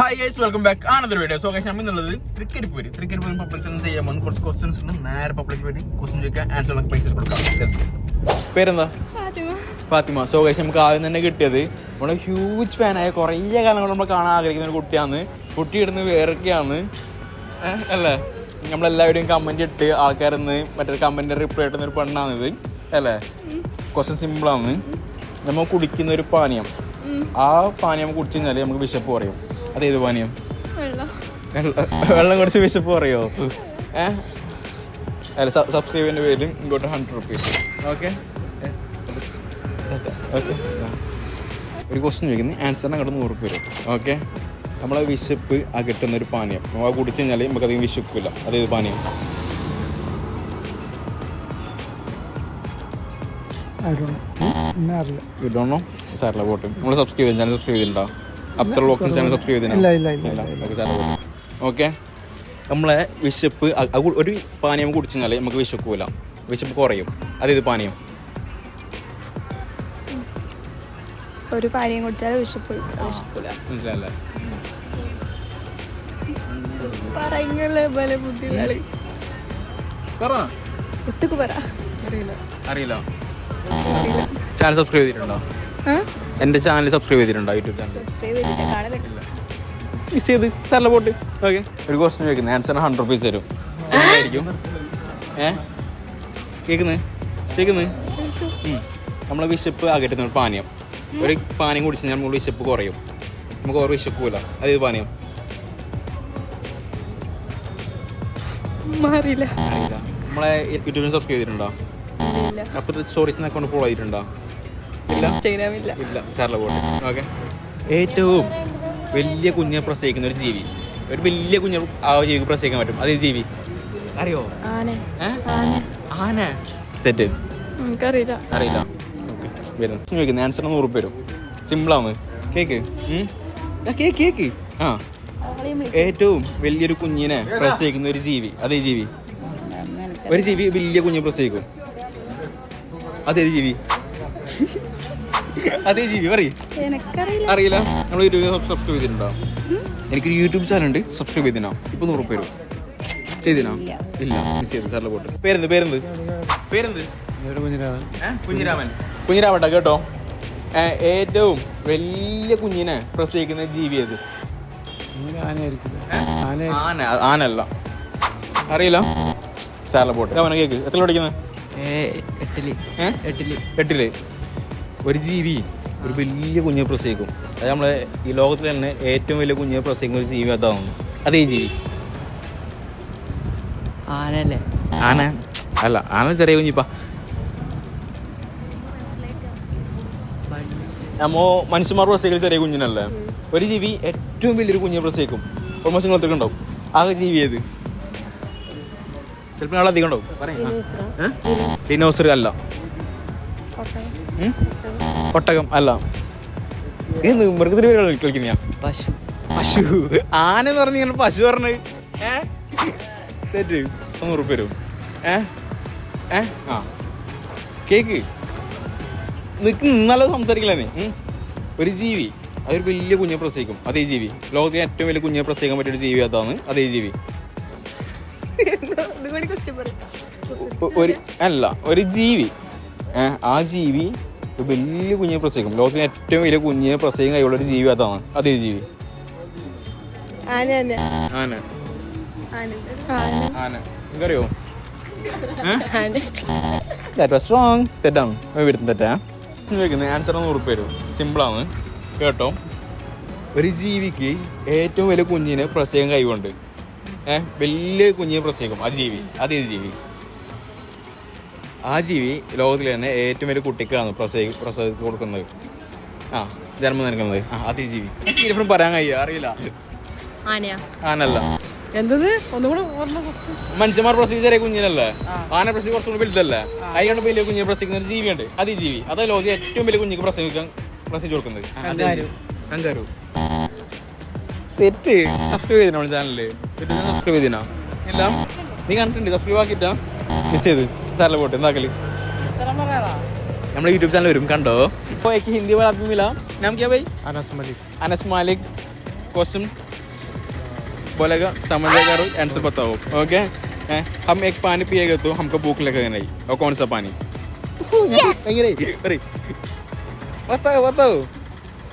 Hi guys welcome back ആണത് video so guys നമ്മൾ എന്നുള്ളത് ക്രിക്കറ്റ് വരും ക്രിക്കറ്റ് വരും പബ്ലിക് ചെയ്യാൻ പോകുന്ന. കുറച്ച് ക്വസ്റ്റ്യൻസ് ഉണ്ട്. നേരെ പബ്ലിക് വേണ്ടി ക്വസ്റ്റ്യൻ ചോദിക്കാൻ ആൻസർ നമുക്ക് പൈസ കൊടുക്കാം. പേരെന്താ? ഫാത്തിമ. സോ ഗൈസ് നമുക്ക് ആദ്യം തന്നെ കിട്ടിയത് നമ്മുടെ ഹ്യൂജ് ഫാനായ കുറേ കാലങ്ങൾ നമ്മൾ കാണാൻ ആഗ്രഹിക്കുന്ന ഒരു കുട്ടിയാണ്. കുട്ടി ഇടുന്നത് വേറൊക്കെയാണ്. അല്ലേ? നമ്മളെല്ലാവരുടെയും കമന്റ് ഇട്ട് ആൾക്കാരെന്ന് മറ്റൊരു കമന്റ് റിപ്ലൈ ഇട്ടുന്ന ഒരു പെണ്ണാണിത് അല്ലേ? ക്വസ്റ്റ്യൻ സിമ്പിളാണ് നമ്മൾ കുടിക്കുന്ന ഒരു പാനീയം. ആ പാനീയം കുടിച്ചു കഴിഞ്ഞാൽ നമുക്ക് വിശപ്പ് പറയും അതേത് പാനീയം? വെള്ളം. കുറച്ച് വെള്ളം കുടിച്ച് വിശപ്പ് പറയോ ഏഹ് അല്ല സബ്സ്ക്രൈബിന്റെ പേരിൽ ഇങ്ങോട്ട് ഹൺഡ്രഡ് റുപ്പീസ് ഓക്കെ ഓക്കെ. ഒരു ക്വസ്റ്റ്യൻ ചോദിക്കുന്നത് ആൻസറിന് അങ്ങോട്ട് നൂറ് റുപ്യ വരും. ഓക്കെ നമ്മളെ വിശപ്പ് അകറ്റുന്ന ഒരു പാനീയം. നമ്മൾ കുടിച്ചു കഴിഞ്ഞാൽ നമുക്കധികം വിശപ്പില്ല. അതേത് പാനീയം? യു ഡോണ്ട് നോ സാറില്ല പോട്ടെ നമ്മൾ സബ്സ്ക്രൈബ് ചെയ്യാൻ ചാനൽ സബ്സ്ക്രൈബ് ചെയ്തിട്ടുണ്ടോ? അത്ര ബോക്സിംഗ് ചാനൽ സബ്സ്ക്രൈബ് ഇല്ല, ഇല്ല, ഇല്ല, ചെയ്തിട്ടുണ്ടോ ഓക്കെ നമ്മളെ വിശപ്പ് ഒരു പാനീയം കുടിച്ചാൽ കഴിഞ്ഞാൽ നമുക്ക് വിശക്കൂല വിശപ്പ് കുറയും. അതേത് പാനീയം? ഒരു പാനീയം കുടിച്ചാൽ വിശപ്പ് വിശപ്പില്ല. മനസ്സിലല്ലേ അറിയില്ല. ചാനൽ സബ്സ്ക്രൈബ് ചെയ്തിട്ടുണ്ടോ? എന്റെ ചാനൽ സബ്സ്ക്രൈബ് ചെയ്തിട്ടുണ്ടോ? യൂട്യൂബ് ചാനൽ സബ്സ്ക്രൈബ് ചെയ്തിട്ട് കാണലൊക്കെ മിസ് ചെയ്ത്. സാറിലെ പോട്ട്. ഓക്കെ ഒരു ക്വസ്റ്റ്യൻ ചോദിക്കുന്നത് ആൻസർ ഹൺഡ്രഡ് റുപ്പീസ് തരും. ആയിരിക്കും ഏ? കേൾക്കുന്നത് കേൾക്കുന്നത് നമ്മളെ വിശപ്പ് അകറ്റുന്ന ഒരു പാനീയം. ഒരു പാനീയം കുടിച്ച് കഴിഞ്ഞാൽ നമ്മൾ വിശപ്പ് കുറയും. നമുക്ക് ഓരോ വിശപ്പില്ല അതേത് പാനീയം? മാറിയില്ല. നമ്മളെ യൂട്യൂബിൽ സബ്സ്ക്രൈബ് ചെയ്തിട്ടുണ്ടോ? അപ്പൊ അപ്പോൾ സ്റ്റോറീസിന് അക്കൗണ്ട് ഫോളോ ചെയ്തിട്ടുണ്ടോ? ഇല്ല. ഇൻസ്റ്റാഗ്രാം ഇല്ല. ഇല്ല ചാർല പോട്ടെ ഓക്കെ. ഏറ്റവും വലിയ കുഞ്ഞിനെ പ്രസവിക്കുന്ന ഒരു ജീവി. ഒരു വലിയ കുഞ്ഞ് ആ ജീവിക്ക് പ്രസവിക്കാൻ പറ്റും. അതേ ജീവി? അറിയോ? ആന. തെറ്റ്. അറിയില്ല. വരുന്നു. ചോദിക്കുന്നത് ആൻസർ നൂറ് വരും സിമ്പിളാണ് കേക്ക്. Cake cake. ആ. ഏറ്റവും വലിയൊരു കുഞ്ഞിനെ പ്രസവിക്കുന്ന ഒരു ജീവി. അതേ ജീവി? ഒരു ജീവി വലിയ കുഞ്ഞ് പ്രസവിക്കും. അതേ ജീവി? അതേ ജീവി പറയും. എനിക്കറിയില്ല. അറിയില്ല? നമ്മൾ യൂട്യൂബ് സബ്സ്ക്രൈബ് ചെയ്തിട്ടുണ്ടോ? എനിക്കൊരു യൂട്യൂബ് ചാനൽ ഉണ്ട്. സബ്സ്ക്രൈബ് ചെയ്തിനോ? ഇപ്പൊ നൂറ് പേരും ചെയ്തിനോ? ഇല്ല. മിസ് ചെയ്തു. സാറിലെ പോട്ട്. പേരെന്ത്? പേരെന്ത്? പേരെന്ത്? കുഞ്ഞിരാമൻ. കുഞ്ഞിരാമൻ. കുഞ്ഞിരാമട്ട കേട്ടോ. ഏറ്റവും വലിയ കുഞ്ഞിനെ പ്രസവിക്കുന്ന ജീവി ഏത്? ഏ? ആന. ആനല്ല അറിയില്ല? സാറിലെ പോട്ട്. കേക്ക്. എത്ര പഠിക്കുന്നത് എട്ടിൽ? എട്ടിൽ. എട്ടിൽ. ഒരു ജീവി ഒരു വലിയ കുഞ്ഞിനെ പ്രസവിക്കും. അത് നമ്മളെ ഈ ലോകത്തിൽ തന്നെ ഏറ്റവും വലിയ കുഞ്ഞിനെ പ്രസവിക്കുന്ന ഒരു ജീവി അതാവും അതേ ജീവി. ആനല്ലേ? ആന. അല്ല ആന ചെറിയ കുഞ്ഞിപ്പാ. നമ്മോ മനുഷ്യന്മാർ പ്രസവിക്കുന്ന ചെറിയ കുഞ്ഞിനല്ലേ? ഒരു ജീവി ഏറ്റവും വലിയൊരു കുഞ്ഞിനെ പ്രസവിക്കും. ഓൾമോസ്റ്റ് നിങ്ങൾ എത്ര ഉണ്ടാവും ആകെ ജീവി ഏത്? ചിലപ്പോൾ അധികം ഉണ്ടാവും. പറയാം. ഡിനോസർ അല്ല? ഒട്ടകം. അല്ല. ഇത് മൃഗത്തിന് പേര് കളിക്കുന്ന പശു. പശു. ആന എന്ന് പറഞ്ഞ ഇങ്ങനെ പശു പറഞ്ഞത് ഏ? തെറ്റ്. ഉറപ്പ് വരും ഏ? ഏ? ആ. കേക്ക്. നിക്ക് നിന്നാലോ സംസാരിക്കലേ ഒരു ജീവി. അതൊരു വലിയ കുഞ്ഞെ പ്രസവിക്കും. അതേ ജീവി. ലോകത്തിലെ ഏറ്റവും വലിയ കുഞ്ഞെ പ്രസവിക്കാൻ പറ്റിയ ഒരു ജീവി അതാണ് അതേ ജീവി. ഒരു അല്ല ഒരു ജീവി. ആ ജീവി വലിയ കുഞ്ഞിനെ പ്രസവിക്കും. ലോകത്തിലെ ഏറ്റവും വലിയ കുഞ്ഞിനെ പ്രസവിക്കാൻ കഴിവുള്ള ഒരു ജീവി അതാണ്. അതേ ജീവി? ആന ആന. നിങ്ങറിയോ ദാറ്റ് വാസ് റോങ് തെറ്റാണ്. വീട്ടിൽ തെറ്റാ. ചോദിക്കുന്നത് ആൻസർ ഒന്ന് ഉറപ്പ് വരും സിമ്പിളാണ് കേട്ടോ? ഒരു ജീവിക്ക് ഏറ്റവും വലിയ കുഞ്ഞിന് പ്രസവിക്കാൻ കഴിവുണ്ട്. ഏഹ് വലിയ കുഞ്ഞിനെ പ്രസവിക്കും. ആ ജീവി. അതേ ജീവി? ആ ജീവി ലോകത്തിൽ തന്നെ ഏറ്റവും വലിയ കുട്ടിക്കാണ് പ്രസവി പ്രസവ കൊടുക്കുന്നത്. ആ ജന്മം നൽകുന്നത്. ആ അതേ ജീവി. പറയാൻ കഴിയുക അറിയില്ല. ആനയാ. ആനല്ല എന്തത്? ഒന്നുകൂടെ മനുഷ്യന്മാർ പ്രസവിച്ച കുഞ്ഞിനല്ലേ ആന പ്രസവി കുറച്ചുകൂടി വലുതല്ലേ? അതിനാണ് വലിയ കുഞ്ഞിനെ പ്രസവിക്കുന്ന ഒരു ജീവിയുണ്ട്. അത് ജീവി. അതാ ലോകത്തിൽ ഏറ്റവും വലിയ കുഞ്ഞിക്ക് പ്രസവിക്കാൻ പ്രസവിച്ചു കൊടുക്കുന്നത്. കങ്കാരു തെറ്റ്. സബ്സ്ക്രൈബ് ചെയ്തിനോ ചാനലിൽ സബ്സ്ക്രൈബ് ചെയ്തിനോ എല്ലാം. നീ കണ്ടിട്ടുണ്ട്. സബ്സ്ക്രൈബ് ആക്കിട്ടാ മിസ് ചെയ്ത്. സാറിലെ പോട്ട് എന്താക്കല് നമ്മുടെ യൂട്യൂബ് ചാനൽ വരും കണ്ടോ ഇപ്പോൾ ഹിന്ദി वाला आदमी मिला नाम क्या भाई अनस मलिक अनस मालिक क्वेश्चन बोलेगा समझ जाएगा और आंसर बताओ ओके हम एक पानी पिएगा तो हमको भूख लगेगा नहीं और कौन सा पानी नहीं, अरे बताओ बताओ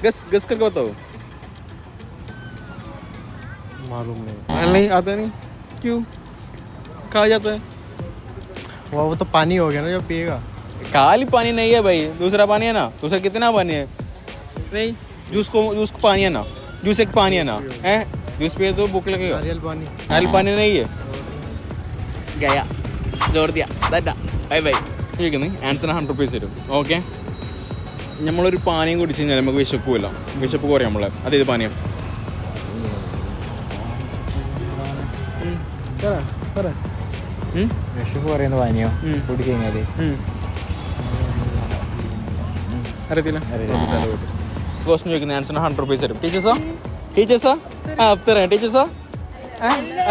गस गस करके बताओ मालूम नहीं अरे नहीं आता नहीं क्यों कहा जाता है वो वो तो पानी हो गया ना जो पिएगा खाली पानी नहीं है भाई दूसरा पानी है ना दूसरा कितना पानी है नहीं जूस को जूस को पानी है ना जूस एक पानी है ना है जूस पिए तो भूख लगेगा नारियल पानी नारियल पानी नहीं है गया जोर दिया ദാ ബൈ ബൈ ചോദിക്കുന്നത് ആൻസർ ഹൺഡ്രഡ് റുപ്പീസ് തരും ഓക്കെ നമ്മളൊരു പാനീയം കുടിച്ച് കഴിഞ്ഞാൽ നമുക്ക് വിശപ്പില്ല വിശപ്പ് കുറയും നമ്മളെ അതേത് പാനീയം ഉം. പറ പറ ഉം? വിഷപ്പ് പറയുന്ന പാനിയോ ഉം. കുടിച്ചു കഴിഞ്ഞാൽ ഉം. അറിയത്തില്ല. ക്വസ്റ്റൻ ചോദിക്കുന്ന. ആൻസർ ഹൺഡ്രഡ് റുപ്പീസ് തരും. ടീച്ചേഴ്സാ ടീച്ചേഴ്സാ ആ? തരാം ടീച്ചേഴ്സാ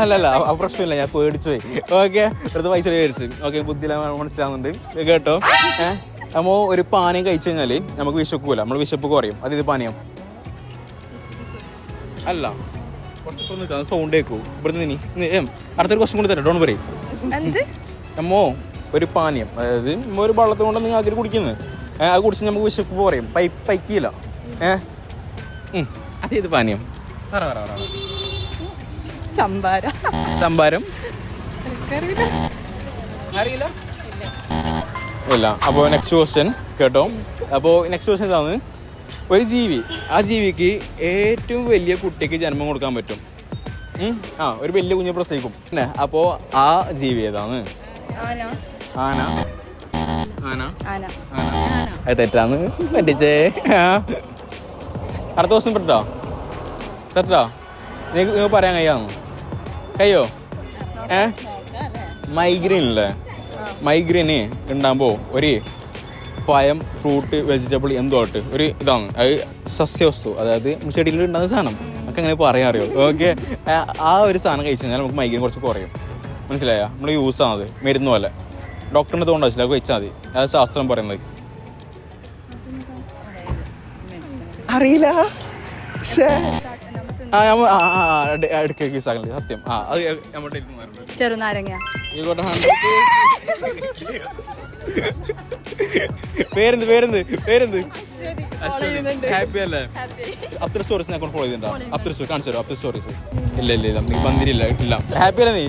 അല്ല അല്ല. ആ പ്രശ്നമില്ല. ഞാൻ പേടിച്ചു പോയി. ഓക്കെ അടുത്ത പൈസ മേടിച്ച്. ഓക്കെ ബുദ്ധി മനസ്സിലാവുന്നുണ്ട്. കേട്ടോ? ഏഹ് നമ്മ ഒരു പാനീയം കഴിച്ചു കഴിഞ്ഞാൽ നമുക്ക് വിശക്കൂല നമ്മൾ വിശപ്പ് കുറയും. അത് ഇത് പാനീയം? അല്ല. കുറച്ച് സൗണ്ട് കേൾക്കൂ ഇവിടുന്ന് ഇനി. അടുത്തൊരു ക്വസ്റ്റൻ കൂടി തരാം. ഡോൺ പറയും നമ്മോ ഒരു പാനീയം. അതായത് ഒരു വെള്ളത്തിൽ കൊണ്ട് നിങ്ങൾ ആക്കി കുടിക്കുന്നത് അത് കുടിച്ച് നമുക്ക് വിശപ്പ് പറയും പൈപ്പ് പൈക്കില്ല. ഏഹ്. അതേത് പാനീയം? പറ പറ പറ. സംഭാരം സംഭാരം അറിയില്ല? ഇല്ല. അപ്പോൾ നെക്സ്റ്റ് ക്വസ്റ്റ്യൻ കേട്ടോ? അപ്പോൾ നെക്സ്റ്റ് ക്വസ്റ്റ്യൻ ഇതാണ്. ഒരു ജീവി ആ ജീവിക്ക് ഏറ്റവും വലിയ കുട്ടിക്ക് ജന്മം കൊടുക്കാൻ പറ്റും? ആ ഒരു വലിയ കുഞ്ഞ് പ്രസവിക്കും. പിന്നെ അപ്പോ ആ ജീവി ഏതാണ്? ആന. ആന. അത് തെറ്റാന്ന് പറ്റിച്ചേ. അടുത്ത ദിവസം പെട്ടോ? തെറ്റോ? നിങ്ങൾക്ക് നിങ്ങൾ പറയാൻ കഴിയാന്ന് കയ്യോ ഏ? മൈഗ്രെയിൻ അല്ലേ മൈഗ്രെയിന് ഉണ്ടാകുമ്പോൾ ഒരു പഴം ഫ്രൂട്ട് വെജിറ്റബിൾ എന്തോ ആയിട്ട് ഒരു ഇതാണ്. അത് സസ്യവസ്തു അതായത് ചെടിയിൽ ഉണ്ടാകുന്ന സാധനം. നമുക്ക് അങ്ങനെ പറയാൻ അറിയോ ഓക്കെ ആ ഒരു സാധനം കഴിച്ചു കഴിഞ്ഞാൽ നമുക്ക് മൈഗ്രൈൻ കുറച്ച് കുറയും. മനസ്സിലായോ? നമ്മൾ യൂസ് ആണത്. മരുന്ന് പോലെ. ഡോക്ടറിന്റെ തോണ്ട വെച്ചില്ല. കഴിച്ചാൽ മതി. അത് ശാസ്ത്രം പറയുന്നത്. അറിയില്ല. ആ സത്യം. അത് നമ്മുടെ ചെറുനാരങ്ങ പേരെന്ത് പേരെന്ത് പേരെന്ത്? ഹാപ്പി അല്ലേ? അത്ര സ്റ്റോറീസ് ഞാൻ ഫോളോ ചെയ്തിട്ടുണ്ടോ? അത്ര സ്റ്റോറി കാണിച്ചു തരും അത്ര സ്റ്റോറീസ് ഇല്ല ഇല്ല ഇല്ല നീ വന്നിരില്ല ഇല്ല ഹാപ്പി അല്ലേ നീ?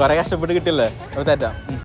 കുറെ കഷ്ടപ്പെട്ട് കിട്ടില്ലേ അവിടെ തെറ്റാ.